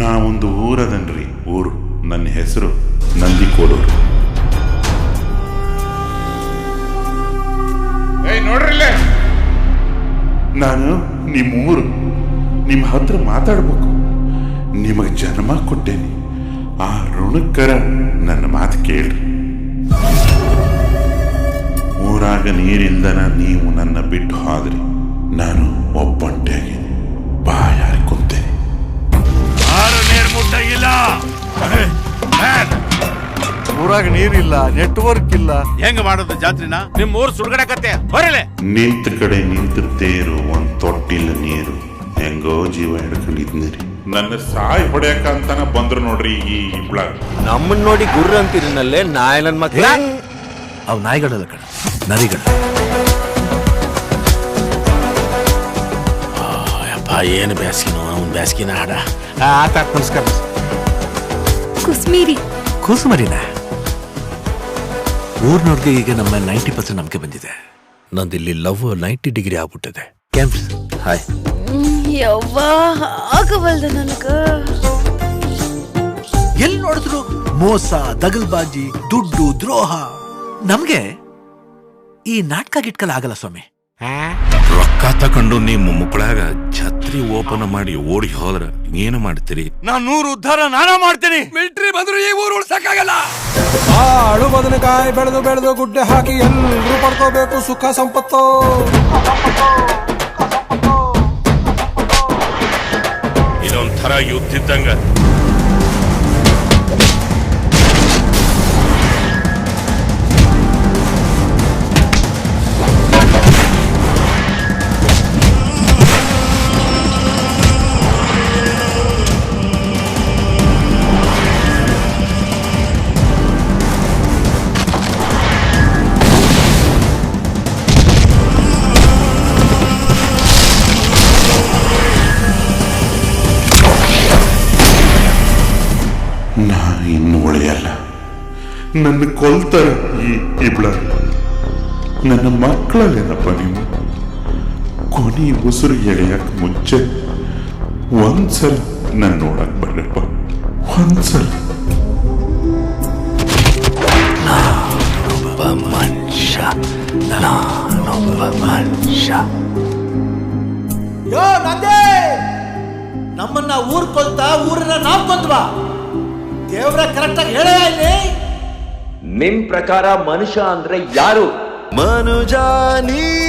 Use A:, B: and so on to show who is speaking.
A: ನಾ ಒಂದು ಊರದನ್ರಿ ಊರು. ನನ್ನ ಹೆಸರು ನಂದಿಕೋಡೂರು. ನೋಡ್ರಿಲ್ಲೇ ನಾನು ನಿಮ್ಮ ಊರು ನಿಮ್ಮ ಹತ್ರ ಮಾತಾಡ್ಬೇಕು. ನಿಮಗೆ ಜನ್ಮ ಕೊಟ್ಟೇನಿ. ಆ ಋಣಕ್ಕರ ನನ್ನ ಮಾತು ಕೇಳ್ರಿ. ಊರಾಗ ನೀರಿಲ್ದನ ನೀವು ನನ್ನ ಬಿಟ್ಟು ಹೋದ್ರಿ. ನಾನು
B: ಊರಾಗ ನೀರಿಲ್ಲ ನೆಟ್ವರ್ಕ್ ಇಲ್ಲ.
C: ಹೆಂಗ್ ಮಾಡೋದು ಜಾತ್ರಿನ? ನಿಮ್ ಊರ್ ಸುಡ್ಗಡಕತ್ತೆ ಬರಲೆ.
A: ನಿಂತ ಕಡೆ ನಿಂತಿರ್ತೇರು ಒಂದ್ ತೊಟ್ಟಿಲ್ಲ ನೀರು. ಹೆಂಗೋ ಜೀವ ಹಿಡ್ಕೊಂಡಿದ್ನಿರಿ. ನನ್ನ ಸಾಯಿ ಹೊಡೆಯಕ ಅಂತಾನ ಬಂದ್ರು ನೋಡ್ರಿ ಈ ಇಬ್ಳ.
D: ನಮ್ಮನ್ ನೋಡಿ ಗುರ್ರ ಅಂತಿರನಲ್ಲೇ ನಾಯಿ ನನ್ ಮಕ್ಳ
B: ಅವ್ ನಾಯಿಗಳಲ್ಲ ಕಣ ನರಿಗಳು.
C: ಏನು ಬ್ಯಾಸ್ಗಿನೋ ಅವ್ನ್ ಬ್ಯಾಸ್ಗಿನ ಹಾಡ.
B: ಆತ ನಮಸ್ಕಾರ.
E: ಕುಸ್ಮೀರಿ.
B: ಕೂಸುಮರಿನ? ಊರ್ನವ್ರಿಗೆ ಈಗ ನಮ್ಮ ನೈಂಟಿ ಪರ್ಸೆಂಟ್ ನಂಬಿಕೆ ಬಂದಿದೆ. ನಂದು ಇಲ್ಲಿ ಲವ್ ನೈಂಟಿ ಡಿಗ್ರಿ ಆಗ್ಬಿಟ್ಟಿದೆ ಕ್ಯಾಂಪ್ಸ್ ಹಾಯ್
E: ಯವ್ವ ಆಗವಲ್ದ ನನಗ.
B: ಎಲ್ಲಿ ನೋಡಿದ್ರು ಮೋಸ ದಗಲ್ಬಾಜಿ ದುಡ್ಡು ದ್ರೋಹ? ನಮ್ಗೆ ಈ ನಾಟಕ ಗಿಟ್ಕಲ್ ಆಗಲ್ಲ ಸ್ವಾಮಿ.
F: ರೊಕ್ಕ ತಕೊಂಡು ನಿಮ್ಮ ಮುಕ್ಕಳಾಗ ಛತ್ರಿ ಓಪನ್ ಮಾಡಿ ಓಡಿ ಹೋದ್ರ ಏನು ಮಾಡ್ತೀರಿ?
D: ನಾನ್ ನೂರು ಉದ್ಧಾರ ನಾನ ಮಾಡ್ತೀನಿ. ಮಿಲಿಟರಿ ಬಂದ್ರು ಈ ಊರು ಉಳ್ಸಕ್ಕಾಗಲ್ಲ.
G: ಆಳು ಬದನೆಕಾಯಿ ಬೆಳೆದು ಬೆಳೆದು ಗುಡ್ಡೆ ಹಾಕಿ ಎಲ್ರು ಪಡ್ಕೋಬೇಕು ಸುಖ ಸಂಪತ್ತು.
F: ಇದೊಂಥರ ಯುದ್ಧ ಇದ್ದಂಗ.
A: ನನ್ನ ಕೊಲ್ತಾರ ಈ ಇಬ್ಳ ನನ್ನ ಮಕ್ಕಳಲ್ಲೇನಪ್ಪ ನೀವು ಕೊನೆ ಉಸಿರು ಎಳೆಯಕ್ ಮುಂಚೆ ಒಂದ್ಸಲ ನಾನು ನೋಡಕ್ ಬರ್ರಪ್ಪ. ಒಂದ್ಸಲ.
B: ಮನುಷ್ಯ ನಾನೊಬ್ಬ ಮನುಷ್ಯ.
H: ಯೋ ನಂದೇ! ನಮ್ಮನ್ನ ಊರ್ ಕೊಲ್ತಾ ಊರನ್ನ ನಾವ್ ಕೊಂದ್ವಾ ದೇವ್ರ ಕರೆಕ್ಟ್ ಆಗಿ ಹೇಳೇ ಇಲ್ಲಿ?
D: ನಿಮ್ ಪ್ರಕಾರ ಮನುಷ್ಯ ಅಂದ್ರೆ ಯಾರು? ಮನುಜ ನೀ ನಿಜವಾಗಿಯೂ ಯಾರು